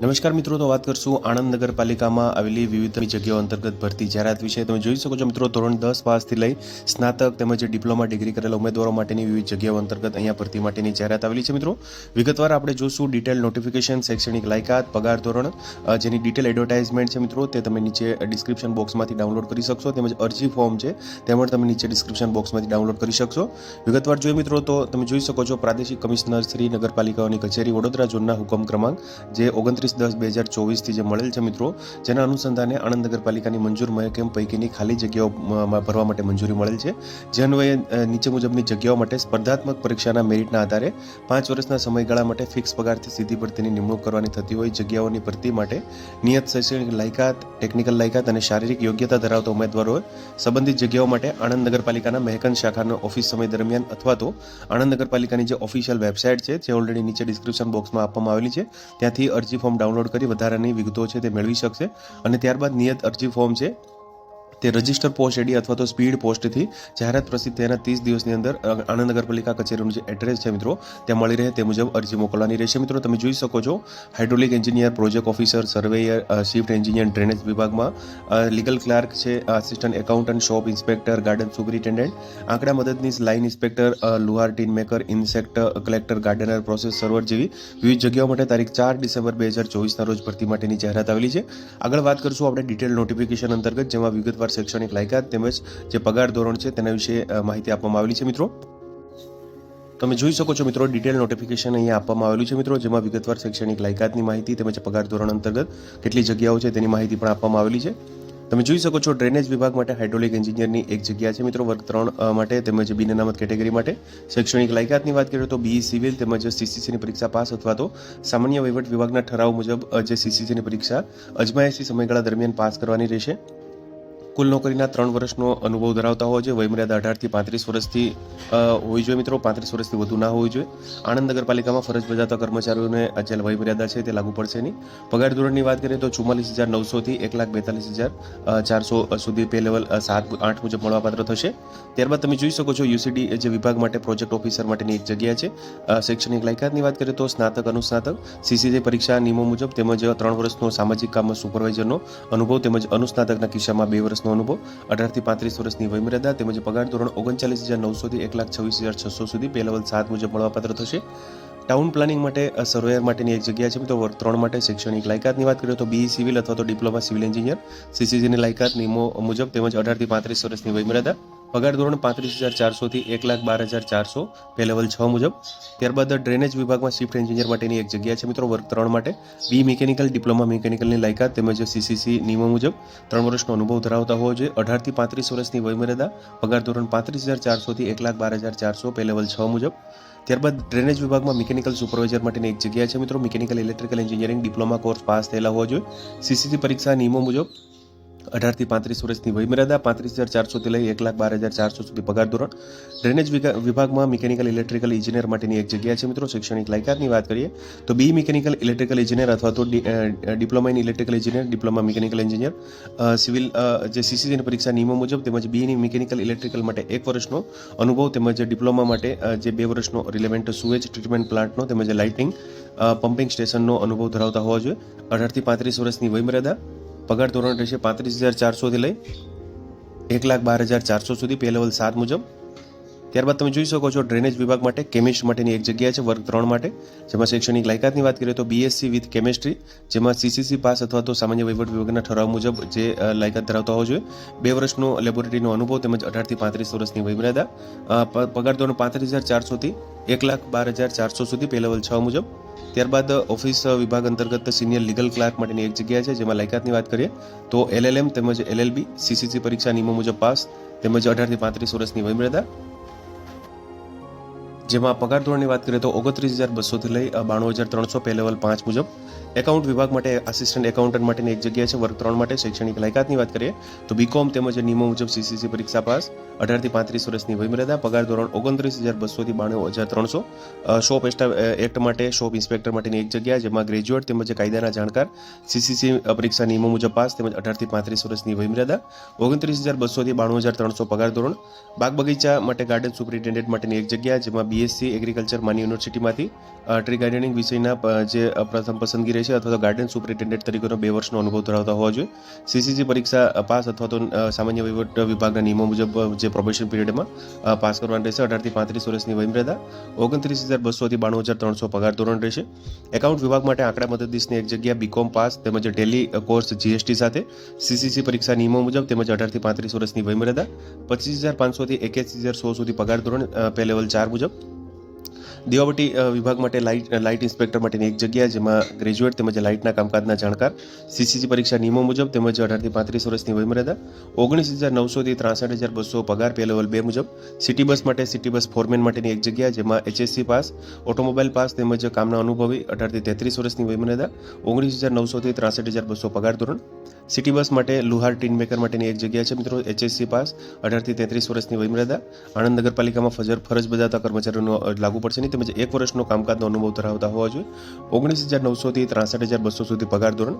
નમસ્કાર મિત્રો, તો વાત કરશું આણંદ નગરપાલિકામાં આવેલી વિવિધ જગ્યાઓ અંતર્ગત ભરતી જાહેરાત વિશે. તમે જોઈ શકો છો મિત્રો, ધોરણ દસ પાસથી લઈ સ્નાતક તેમજ ડિપ્લોમા ડિગ્રી કરેલા ઉમેદવારો માટેની વિવિધ જગ્યાઓ અંતર્ગત અહીંયા ભરતી માટેની જાહેરાત આવેલી છે મિત્રો. વિગતવાર આપણે જોશું ડિટેલ નોટિફિકેશન, શૈક્ષણિક લાયકાત, પગાર ધોરણ જેની ડિટેલ એડવર્ટાઇઝમેન્ટ છે મિત્રો, તે તમે નીચે ડિસ્ક્રિપ્શન બોક્સમાંથી ડાઉનલોડ કરી શકશો. તેમજ અરજી ફોર્મ છે તે પણ તમે નીચે ડિસ્ક્રિપ્શન બોક્સમાંથી ડાઉનલોડ કરી શકશો. વિગતવાર જોઈએ મિત્રો, તો તમે જોઈ શકો છો પ્રાદેશિક કમિશનર શ્રી નગરપાલિકાઓની કચેરી વડોદરા ઝોનના હુકમ ક્રમાંક જે ઓગણત્રીસ દસ બે હજાર ચોવીસથી જે મળેલ છે મિત્રો, જેના અનુસંધાને આણંદ નગરપાલિકાની મંજૂર મહેકેમ પૈકીની ખાલી જગ્યાઓ ભરવા માટે મંજૂરી મળેલ છે. જે અન્વયે નીચે મુજબની જગ્યાઓ માટે સ્પર્ધાત્મક પરીક્ષાના મેરિટના આધારે પાંચ વર્ષના સમયગાળા માટે ફિક્સ પગારથી સીધી ભરતીની નિમણૂક કરવાની થતી હોય, જગ્યાઓની ભરતી માટે નિયત શૈક્ષણિક લાયકાત, ટેકનિકલ લાયકાત અને શારીરિક યોગ્યતા ધરાવતા ઉમેદવારોએ સંબંધિત જગ્યાઓ માટે આણંદ નગરપાલિકાના મહેકન શાખાનો ઓફિસ સમય દરમિયાન અથવા તો આણંદ નગરપાલિકાની જે ઓફિશિયલ વેબસાઇટ છે, જે ઓલરેડી નીચે ડિસ્ક્રિપ્શન બોક્સમાં આપવામાં આવેલી છે, ત્યાંથી અરજી ફોર્મ ડાઉનલોડ કરી વધારાની વિગતો છે તે મેળવી શકશે. અને ત્યારબાદ નિયત અરજી ફોર્મ છે. તે રજિસ્ટર પોસ્ટ એડી અથવા તો સ્પીડ પોસ્ટથી જાહેરાત પ્રસિદ્ધ થયાના ત્રીસ દિવસની અંદર આણંદ નગરપાલિકા કચેરીનું જે એડ્રેસ છે મિત્રો, ત્યાં મળી રહે તે મુજબ અરજી મોકલવાની રહેશે. મિત્રો, તમે જોઈ શકો છો, hydraulic engineer, project officer, surveyor shift engineer, drainage વિભાગમાં લીગલ ક્લાર્ક છે, assistant accountant, shop inspector, garden superintendent, આંકડા મદદનીશ, લાઇન ઇન્સ્પેક્ટર લુહાર tin maker, insect collector, gardener, process server જેવી વિવિધ જગ્યાઓ માટે તારીખ ચાર ડિસેમ્બર બે હજાર ચોવીસના રોજ ભરતી માટેની જાહેરાત આવેલી છે. આગળ વાત કરશું આપણે ડિટેલ નોટિફિકેશન અંતર્ગત, જેમાં વિગતવાર શૈક્ષણિક લાયકાત તેમજ જે પગાર ધોરણ છે તેના વિશે માહિતી આપવામાં આવેલી છે, મિત્રો. તમે જોઈ શકો છો, મિત્રો, ડિટેલ નોટિફિકેશન અહીંયા આપવામાં આવેલું છે, મિત્રો, જેમાં વિગતવાર શૈક્ષણિક લાયકાતની માહિતી તેમજ પગાર ધોરણ અંતર્ગત કેટલી જગ્યાઓ છે તેની માહિતી પણ આપવામાં આવેલી છે. તમે જોઈ શકો છો, ડ્રેનેજ વિભાગ માટે હાઇડ્રોલિક એન્જિનિયરની એક જગ્યા છે, મિત્રો, વર્ગ ત્રણ માટે તેમજ બિન અનામત કેટેગરી માટે. શૈક્ષણિક લાયકાતની વાત કરીએ તો બીઈ સિવિલ તેમજ સીસીસીની પરીક્ષા પાસ અથવા તો સામાન્ય વહીવટ વિભાગના ઠરાવ મુજબ જે સીસીસીની પરીક્ષા અજમાયશી સમયગાળા દરમિયાન પાસ કરવાની રહેશે. કુલ નોકરીના ત્રણ વર્ષનો અનુભવ ધરાવતા હોય જોઈએ. વયમર્યાદા અઢારથી પાંત્રીસ વર્ષથી હોય જોઈએ મિત્રો. પાંત્રીસ વર્ષથી વધુ ના હોવી જોઈએ. આણંદ નગરપાલિકામાં ફરજ બજાવતા કર્મચારીઓને જે વયમર્યાદા છે તે લાગુ પડશે નહીં. પગાર ધોરણની વાત કરીએ તો ચુમ્માલીસ હજાર નવસોથી એક લાખ બેતાલીસ હજાર ચારસો સુધી પે લેવલ સાત આઠ મુજબ મળવાપાત્ર થશે. ત્યારબાદ તમે જોઈ શકો છો યુસીડી જે વિભાગ માટે પ્રોજેક્ટ ઓફિસર માટેની એક જગ્યા છે. શૈક્ષણિક લાયકાતની વાત કરીએ તો સ્નાતક, અનુસ્નાતક સીસીજે પરીક્ષા નિયમો મુજબ તેમજ ત્રણ વર્ષનો સામાજિક કામ સુપરવાઇઝરનો અનુભવ તેમજ અનુસ્નાતકના કિસ્સામાં બે વર્ષનો અનુભવ. અઢારથી પાંત્રીસ વર્ષની વયમર્યાદા તેમજ પગાર ધોરણ ઓગણચાલીસ હજાર નવસોથી એક લાખ છવ્વીસ હજાર છસો સુધી પે લેવલ સાત મુજબ મળવાપાત્ર થશે. ટાઉન પ્લાનિંગ માટે સર્વેયર માટેની એક જગ્યા છે તો ત્રણ માટે શૈક્ષણિક લાયકાતની વાત કરીએ તો બીઈ સિવિલ અથવા તો ડિપ્લોમા સિવિલ એન્જિનિયર સીસીજીની લાયકાત નિયમો મુજબ તેમજ અઢારથી પાંત્રીસ વર્ષની વયમર્યાદા પગાર ધોરણ પાંત્રીસ હજાર ચારસોથી એક લાખ બાર હજાર ચારસો પે લેવલ છ મુજબ. ત્યારબાદ ડ્રેનેજ વિભાગમાં શિફ્ટ એન્જિનિયર માટેની એક જગ્યા છે મિત્રો, વર્ગ ત્રણ માટે. બી મિકેનિકલ ડિપ્લોમા મિકેનિકલની લાયકાત તેમજ સીસીસી નિયમો મુજબ ત્રણ વર્ષનો અનુભવ ધરાવતા હોવો જોઈએ. અઢારથી પાંત્રીસ વર્ષની વયમર્યાદા, પગાર ધોરણ પાંત્રીસ હજાર ચારસોથી એક લાખ બાર હજાર ચારસો પે લેવલ છ મુજબ. ત્યારબાદ ડ્રેનેજ વિભાગમાં મિકેનિકલ સુપરવાઇઝર માટેની એક જગ્યા છે મિત્રો mechanical electrical engineering diploma course pass થયેલા હોવા જોઈએ. સીસીસી પરીક્ષા નિયમો મુજબ અઢારથી પાંત્રીસ વર્ષની વયમર્યાદા પાંત્રીસ હજાર ચારસોથી લઈ એક લાખ બાર હજાર ચારસો સુધી પગાર ધોરણ. ડ્રેનેજ વિભાગમાં મિકેનિકલ ઇલેક્ટ્રિકલ ઇજનેર માટેની એક જગ્યા છે મિત્રો. શૈક્ષણિક લાયકાતની વાત કરીએ, તો બી મિકેનિકલ ઇલેક્ટ્રિકલ ઇજનેર અથવા તો ડિપ્લોમા ઇન ઇલેક્ટ્રિકલ ઇજનેર, ડિપ્લોમા મિકેનિકલ એન્જિનિયર. સિવિલ જે સીસીસીની પરીક્ષા નિયમો મુજબ તેમજ બીની મિકેનિકલ ઇલેક્ટ્રિકલ માટે એક વર્ષનો અનુભવ તેમજ ડિપ્લોમા માટે જે બે વર્ષનો રિલેવન્ટ સુએજ ટ્રીટમેન્ટ પ્લાન્ટનો તેમજ લાઇટિંગ પમ્પિંગ સ્ટેશનનો અનુભવ ધરાવતા હોવા જોઈએ. અઢારથી પાંત્રીસ વર્ષની વયમર્યાદા પગાર ધોરણ રહેશે પાંત્રીસ હજાર ચારસોથી લઈ એક લાખ બાર હજાર ચારસો સુધી પે લેવલ સાત મુજબ. ત્યારબાદ તમે જોઈ શકો છો ડ્રેનેજ વિભાગ માટે કેમિસ્ટ માટેની એક જગ્યા છે વર્ગ ત્રણ માટે. જેમાં શૈક્ષણિક લાયકાતની વાત કરીએ તો બીએસસી વિથ કેમિસ્ટ્રી જેમાં સીસીસી પાસ અથવા તો સામાન્ય વહીવટ વિભાગના ઠરાવ મુજબ જે લાયકાત ધરાવતા હોવો જોઈએ. બે વર્ષનો લેબોરેટરીનો અનુભવ તેમજ અઢારથી પાંત્રીસ વર્ષની વયમર્યાદા. પગાર ધોરણ પાંત્રીસ હજાર ચારસોથી એક લાખ બાર હજાર ચારસો સુધી પે લેવલ છ મુજબ. ત્યારબાદ ઓફિસ વિભાગ અંતર્ગત સિનિયર લીગલ ક્લાર્ક માટેની એક જગ્યા છે, જેમાં લાયકાતની વાત કરીએ, તો એલએલએમ તેમજ એલએલબી, સીસીસી પરીક્ષા નિયમો મુજબ પાસ તેમજ અઢારથી પાંત્રીસ વર્ષની વયમર્યાદા. જેમાં પગાર ધોરણની વાત કરીએ તો ઓગણત્રીસ હજાર બસોથી લઈ બાણું હજાર ત્રણસો પે લેવલ પાંચ મુજબ એકાઉન્ટ વિભાગ માટે આસિસ્ટન્ટ એકાઉન્ટન્ટ માટેની એક જગ્યા છે, વર્ગ ત્રણ માટે શૈક્ષણિક લાયકાતની વાત કરીએ, તો બીકોમ તેમજ નિયમો મુજબ સીસીસી પરીક્ષા પાસ, અઢારથી પાંત્રીસ વર્ષની વયમર્યાદા પગાર ધોરણ ઓગણત્રીસ હજાર બસોથી બાણું હજાર ત્રણસો શોપ એક્ટ માટે, શોપ ઇન્સ્પેક્ટર માટેની એક જગ્યા, જેમાં ગ્રેજ્યુએટ તેમજ કાયદાના જાણકાર સીસીસી પરીક્ષા નિયમો મુજબ પાસ તેમજ અઢારથી પાંત્રીસ વર્ષની વયમર્યાદા ઓગણત્રીસ હજાર બસોથી બાણું હજાર ત્રણસો પગાર ધોરણ, બાગ બગીચા માટે ગાર્ડન સુપરિન્ટેન્ડન્ટ માટેની એક જગ્યા, જેમાં બીએસસી એગ્રીકલ્ચર માની યુનિવર્સિટીમાંથી ટ્રી ગાર્ડનિંગ વિષયના જે પ્રથમ પસંદગી રહેશે અથવા તો ગાર્ડન સુપરિન્ટેન્ડન્ટ તરીકેનો બે વર્ષનો અનુભવ ધરાવતા હોવા જોઈએ. સીસીસી પરીક્ષા પાસ અથવા તો સામાન્ય વહીવટ વિભાગના નિયમો મુજબ જે પ્રોબેશન પીરિયડમાં પાસ કરવાનું રહેશે. અઢારથી પાંત્રીસ વર્ષની વયમર્યાદા ઓગણત્રીસ હજાર બસોથી બાણું હજાર ત્રણસો પગાર ધોરણ રહેશે. એકાઉન્ટ વિભાગ માટે આંકડા મદદનીશની એક જગ્યા બીકોમ પાસ તેમજ ટેલી કોર્સ જીએસટી સાથે. સીસીસી પરીક્ષા નિયમો મુજબ તેમજ અઢારથી પાંત્રીસ વર્ષની વયમર્યાદા પચીસ હજાર પાંચસોથી એક્યાસી હજાર સો સુધી પગાર ધોરણ પે લેવલ ચાર મુજબ. દીવાવટી વિભાગ માટે લાઇટ લાઇટ ઇન્સ્પેક્ટર માટેની એક જગ્યા જેમાં ગ્રેજ્યુએટ તેમજ લાઇટના કામકાજના જાણકાર, સીસીસી પરીક્ષા નિયમો મુજબ તેમજ અઢારથી પાંત્રીસ વર્ષની વયમર્યાદા, ઓગણીસ હજાર નવસોથી ત્રાસઠ હજાર બસો પગાર પે લેવલ બે મુજબ, સિટી બસ માટે સિટી બસ ફોરમેન માટેની એક જગ્યા જેમાં એચએસસી પાસ, ઓટોમોબાઈલ પાસ તેમજ કામના અનુભવી અઢારથી તેત્રીસ વર્ષની વયમર્યાદા, ઓગણીસ હજાર નવસોથી ત્રાસઠ હજાર બસો પગાર ધોરણ. સિટી બસ માટે લુહાર ટીન મેકર માટેની એક જગ્યા છે મિત્રો, એચએસસી પાસ, અઢારથી તેત્રીસ વર્ષની વયમર્યાદા. આણંદ નગરપાલિકામાં ફજર ફરજ બજાવતા કર્મચારીઓનો લાગુ પડશે નહીં. તેમજ એક વર્ષનો કામકાજનો અનુભવ ધરાવતા હોવા જોઈએ. ઓગણીસ હજાર નવસોથી ત્રાસઠ હજાર બસો સુધી પગાર ધોરણ.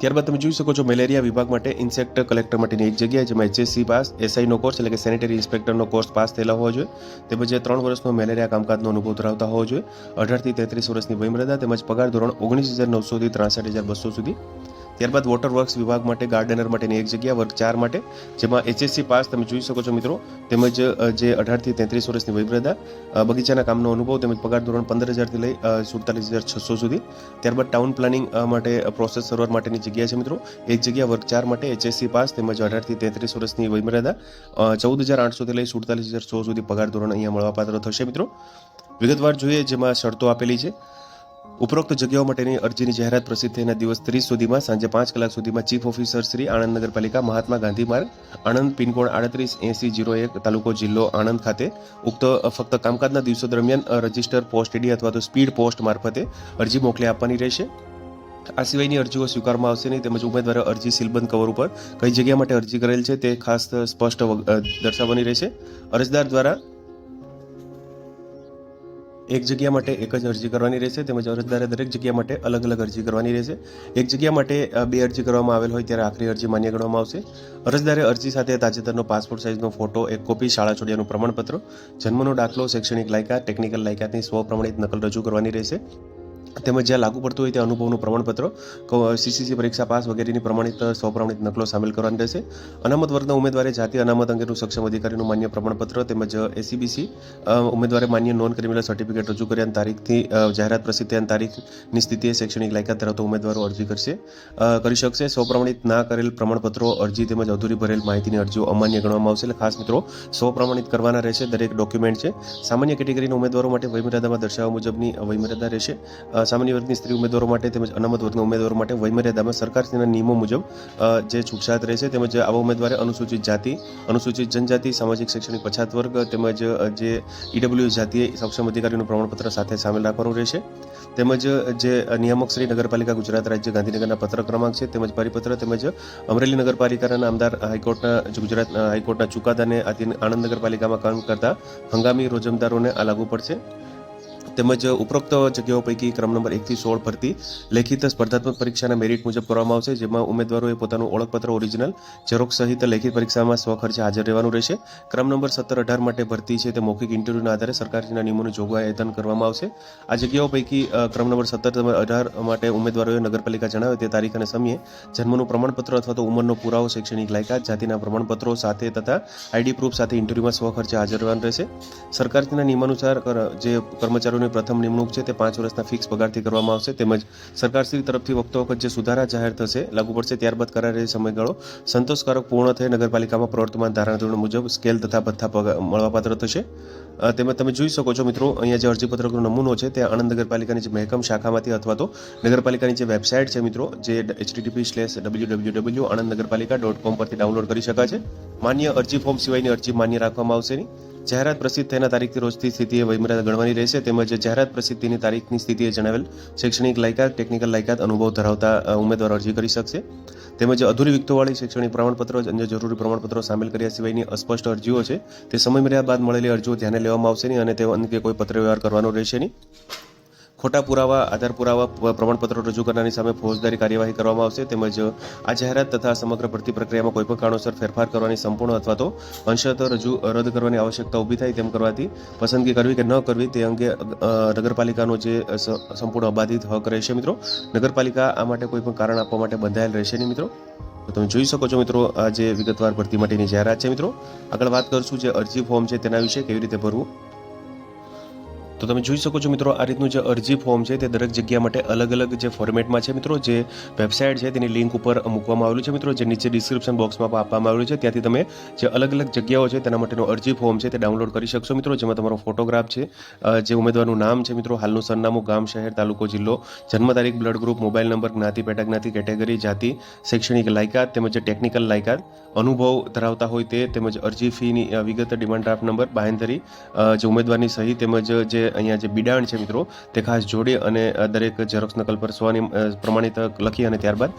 ત્યારબાદ તમે જોઈ શકો છો, મેલેરિયા વિભાગ માટે ઇન્સેક્ટ કલેક્ટર માટેની એક જગ્યાએ જેમાં એચએસસી પાસ એસઆઈનો કોર્સ એટલે કે સેનિટરી ઇન્સ્પેક્ટરનો કોર્સ પાસ થયેલા હોવા જોઈએ. તેમજ ત્રણ વર્ષનો મેલેરિયા કામકાજનો અનુભવ ધરાવતા હોવો જોઈએ. અઢારથી તેત્રીસ વર્ષની વયમર્યાદા તેમજ પગાર ધોરણ ઓગણીસ હજાર નવસોથી ત્રાસઠ હજાર બસો સુધી ત્યારબાદ વોટર વર્ક્સ વિભાગ માટે ગાર્ડનર માટેની એક જગ્યા, વર્ગ ચાર માટે, જેમાં એચએસસી પાસ તમે જોઈ શકો છો મિત્રો. તેમજ જે અઢારથી તેત્રીસ વર્ષની વયમર્યાદા બગીચાના કામનો અનુભવ તેમજ પગાર ધોરણ પંદર હજારથી લઈ સુડતાલીસ હજાર છસો સુધી. ત્યારબાદ ટાઉન પ્લાનિંગ માટે પ્રોસેસ સર્વર માટેની જગ્યા છે મિત્રો. એક જગ્યા, વર્ગ ચાર માટે એચએસસી પાસ તેમજ અઢારથી તેત્રીસ વર્ષની વયમર્યાદા ચૌદ હજાર આઠસોથી લઈ સુડતાલીસ હજાર સો સુધી પગાર ધોરણ અહીંયા મળવાપાત્ર થશે મિત્રો. વિગતવાર જોઈએ જેમાં શરતો આપેલી છે. ઉપરોક્ત જગ્યાઓ માટેની અરજીની જાહેરાત પ્રસિદ્ધ થયાના દિવસ ત્રીસ સુધીમાં સાંજે પાંચ કલાક સુધીમાં ચીફ ઓફિસર શ્રી આણંદ નગરપાલિકા મહાત્મા ગાંધી માર્ગ, આણંદ પિનકોડ આડત્રીસ એસી જીરો એક, તાલુકો જિલ્લો આણંદ ખાતે ઉક્ત ફક્ત કામકાજના દિવસો દરમિયાન રજિસ્ટર પોસ્ટ એડી અથવા તો સ્પીડ પોસ્ટ મારફતે અરજી મોકલી આપવાની રહેશે. આ સિવાયની અરજીઓ સ્વીકારવામાં આવશે નહીં તેમજ ઉમેદવારે અરજી સીલબંધ કવર ઉપર કઈ જગ્યા માટે અરજી કરેલ છે તે ખાસ સ્પષ્ટ દર્શાવવાની રહેશે. અરજદાર દ્વારા એક જગ્યા માટે એક જ અરજી કરવાની રહેશે, તેમજ અરજદારે દરેક જગ્યા માટે અલગ અલગ અરજી કરવાની રહેશે. એક જગ્યા માટે બે અરજી કરવામાં આવેલ હોય ત્યારે આખરી અરજી માન્ય ગણવામાં આવશે. અરજદારે અરજી સાથે તાજેતરનો પાસપોર્ટ સાઇઝનો ફોટો, એક કોપી, શાળા છોડ્યાનું પ્રમાણપત્ર, જન્મનો દાખલો, શૈક્ષણિક લાયકાત, ટેકનિકલ લાયકાતની સ્વપ્રમાણિત નકલ રજૂ કરવાની રહેશે. તેમજ જ્યાં લાગુ પડતું હોય તે અનુભવનું પ્રમાણપત્ર સીસીસી પરીક્ષા પાસ વગેરેની પ્રમાણિત સ્વપ્રમાણિત નકલો સામેલ કરવાની રહેશે. અનામત વર્ગના ઉમેદવારે જાતિ અનામત અંગેનું સક્ષમ અધિકારીનું માન્ય પ્રમાણપત્ર તેમજ એસીબીસી ઉમેદવારે માન્ય નોન ક્રિમિનલ સર્ટિફિકેટ રજૂ કર્યાની તારીખથી જાહેરાત પ્રસિદ્ધ થયાની તારીખની સ્થિતિએ શૈક્ષણિક લાયકાત ધરાવતા ઉમેદવારો અરજી કરશે. કરી શકશે. સ્વપ્રમાણિત ના કરેલ પ્રમાણપત્રો, અરજી તેમજ અધૂરી ભરેલ માહિતીની અરજીઓ અમાન્ય ગણવામાં આવશે. એટલે ખાસ મિત્રો સ્વપ્રમાણિત કરવાના રહેશે. દરેક ડોક્યુમેન્ટ છે. સામાન્ય કેટેગરીના ઉમેદવારો માટે વયમર્યાદામાં દર્શાવવા મુજબની વયમર્યાદા રહેશે. સામાન્ય વર્ગની સ્ત્રી ઉમેદવારો માટે તેમજ અનામત વર્ગના ઉમેદવારો માટે વયમર્યાદામાં સરકારશ્રીના નિયમો મુજબ જે છૂટછાટ રહેશે તેમજ આવા ઉમેદવારે અનુસૂચિત જાતિ, અનુસૂચિત જનજાતિ, સામાજિક શૈક્ષણિક પછાત વર્ગ તેમજ જે ઈડબ્લ્યુ જાતિએ સક્ષમ અધિકારીનું પ્રમાણપત્ર સાથે સામેલ રાખવાનું રહેશે. તેમજ, જે નિયામક શ્રી નગરપાલિકા ગુજરાત રાજ્ય ગાંધીનગરના પત્ર ક્રમાંક છે તેમજ પરિપત્ર તેમજ અમરેલી નગરપાલિકાના આમદાર હાઈકોર્ટના ગુજરાત હાઈકોર્ટના ચુકાદાને આણંદ નગરપાલિકામાં કામ કરતા હંગામી રોજમદારોને આ લાગુ પડશે. તેમજ ઉપરોક્ત જગ્યાઓ પૈકી ક્રમ નંબર એકથી સોળ ભરતી લેખિત સ્પર્ધાત્મક પરીક્ષાના મેરિટ મુજબ કરવામાં આવશે, જેમાં ઉમેદવારોએ પોતાનું ઓળખપત્ર ઓરિજિનલ ઝેરોક્ષ સહિત લેખિત પરીક્ષામાં સ્વખર્ચે હાજર રહેવાનું રહેશે. ક્રમ નંબર સત્તર અઢાર માટે ભરતી છે તે મૌખિક ઇન્ટરવ્યૂના આધારે સરકારના નિયમોની જોગવાઈ આયોજન કરવામાં આવશે. આ જગ્યાઓ પૈકી ક્રમ નંબર સત્તર અઢાર માટે ઉમેદવારોએ નગરપાલિકા જણાવે તે તારીખ અને સમયે જન્મનું પ્રમાણપત્ર અથવા તો ઉંમરનો પુરાવો, શૈક્ષણિક લાયકાત, જાતિના પ્રમાણપત્રો સાથે તથા આઈડી પ્રૂફ સાથે ઇન્ટરવ્યુમાં સ્વખર્ચે હાજર રહેવાનું રહેશે. સરકારના નિયમાનુસાર જે જે કર્મચારીઓની પ્રથમ નિમણૂક છે તે પાંચ વર્ષના ફિક્સ પગારથી કરવામાં આવશે. તેમજ સરકારશ્રી તરફથી વખતો વખત જે સુધારા જાહેર થશે, લાગુ પડશે ત્યારબાદ કરારેલ સમયગાળો સંતોષકારક પૂર્ણ થઈ નગરપાલિકામાં પ્રવર્તમાન ધારાધોરણ મુજબ સ્કેલ તથા ભથ્થા મળવાપાત્ર થશે. તેમજ તમે જોઈ શકો છો મિત્રો, અહીંયા જે અરજીપત્રકનો નમૂનો છે તે આણંદ નગરપાલિકાની જે મહેકમ શાખામાંથી અથવા તો નગરપાલિકાની જે વેબસાઇટ છે મિત્રો, જે HTTP slash W W W Anand Nagarpalika dot com પરથી ડાઉનલોડ કરી શકાય છે. માન્ય અરજી ફોર્મ સિવાયની અરજી માન્ય રાખવામાં આવશે નહીં. જાહેરાત પ્રસિદ્ધ થયાના તારીખથી રોજથી સ્થિતિએ વયમર્યાદા ગણવાની રહેશે. તેમજ જાહેરાત પ્રસિદ્ધિની તારીખની સ્થિતિએ જણાવેલ શૈક્ષણિક લાયકાત, ટેકનિકલ લાયકાત અનુભવ ધરાવતા ઉમેદવાર અરજી કરી શકશે. તેમજ અધૂરી વિગતોવાળી શૈક્ષણિક પ્રમાણપત્રો અન્ય જરૂરી પ્રમાણપત્રો સામેલ કર્યા સિવાયની અસ્પષ્ટ અરજીઓ છે. તે સમયમર્યાદા બાદ મળેલી અરજીઓ ધ્યાને લેવામાં આવશે નહીં અને તે અંગે કોઈ પત્ર વ્યવહાર કરવાનો રહેશે નહીં. ખોટા પુરાવા, આધાર પુરાવા પ્રમાણપત્રો રજૂ કરનારની સામે ફોજદારી કાર્યવાહી કરવામાં આવશે તેમજ આ જાહેરાત તથા સમગ્ર ભરતી પ્રક્રિયામાં કોઈપણ કારણોસર ફેરફાર કરવાની સંપૂર્ણ અથવા તો અંશત રજૂ, રદ કરવાની આવશ્યકતા ઊભી થાય તેમ કરવાથી પસંદગી કરવી કે ન કરવી તે અંગે નગરપાલિકાનો જે સંપૂર્ણ અબાધિત હક રહેશે મિત્રો. નગરપાલિકા આ માટે કોઈપણ કારણ આપવા માટે બંધાયેલ રહેશે નહીં મિત્રો. તો તમે જોઈ શકો છો મિત્રો, આ જે વિગતવાર ભરતી માટેની જાહેરાત છે મિત્રો. આગળ વાત કરશું જે અરજી ફોર્મ છે તેના વિશે કેવી રીતે ભરવું તો તમે જોઈ શકો છો મિત્રો, આ રીતનું જે અરજી ફોર્મ છે તે દરેક જગ્યા માટે અલગ અલગ જે ફોર્મેટમાં છે મિત્રો, જે વેબસાઇટ છે તેની લિંક ઉપર મૂકવામાં આવેલું છે મિત્રો, જે નીચે ડિસ્ક્રિપ્શન બોક્સમાં આપવામાં આવેલું છે. ત્યાંથી તમે જે અલગ અલગ જગ્યાઓ છે તેના માટેનો અરજી ફોર્મ છે તે ડાઉનલોડ કરી શકશો મિત્રો, જેમાં તમારો ફોટોગ્રાફ છે જે ઉમેદવારનું નામ છે મિત્રો, હાલનું સરનામું, ગામ, શહેર, તાલુકો, જિલ્લો, જન્મ તારીખ બ્લડ ગ્રુપ મોબાઈલ નંબર જ્ઞાતિ, પેટા જ્ઞાતિ કેટેગરી જાતિ, શૈક્ષણિક લાયકાત તેમજ ટેકનિકલ લાયકાત, અનુભવ ધરાવતા હોય તે તેમજ અરજી ફીની વિગત ડિમાન્ડ ડ્રાફ્ટ નંબર બાહેંધરી જે ઉમેદવારની સહી તેમજ જે અહીંયા જે બિડાણ છે મિત્રો, તે ખાસ જોડી અને દરેક ઝેરોક્સ નકલ પર સ્વની પ્રમાણિત લખી અને ત્યારબાદ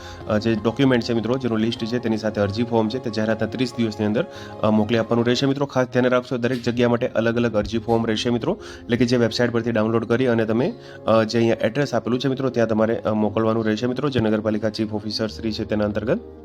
જે ડોક્યુમેન્ટ છે મિત્રો, જેનું લિસ્ટ છે, તેની સાથે અરજી ફોર્મ છે, તે જાહેરાતના ત્રીસ દિવસની અંદર મોકલી આપવાનું રહેશે મિત્રો. ખાસ ધ્યાન રાખશો, દરેક જગ્યા માટે અલગ અલગ અરજી ફોર્મ રહેશે મિત્રો. એટલે કે જે વેબસાઇટ પરથી ડાઉનલોડ કરી અને તમે જે અહીંયા એડ્રેસ આપેલું છે મિત્રો, ત્યાં તમારે મોકલવાનું રહેશે મિત્રો. જે નગરપાલિકા ચીફ ઓફિસર શ્રી છે, તેના અંતર્ગત.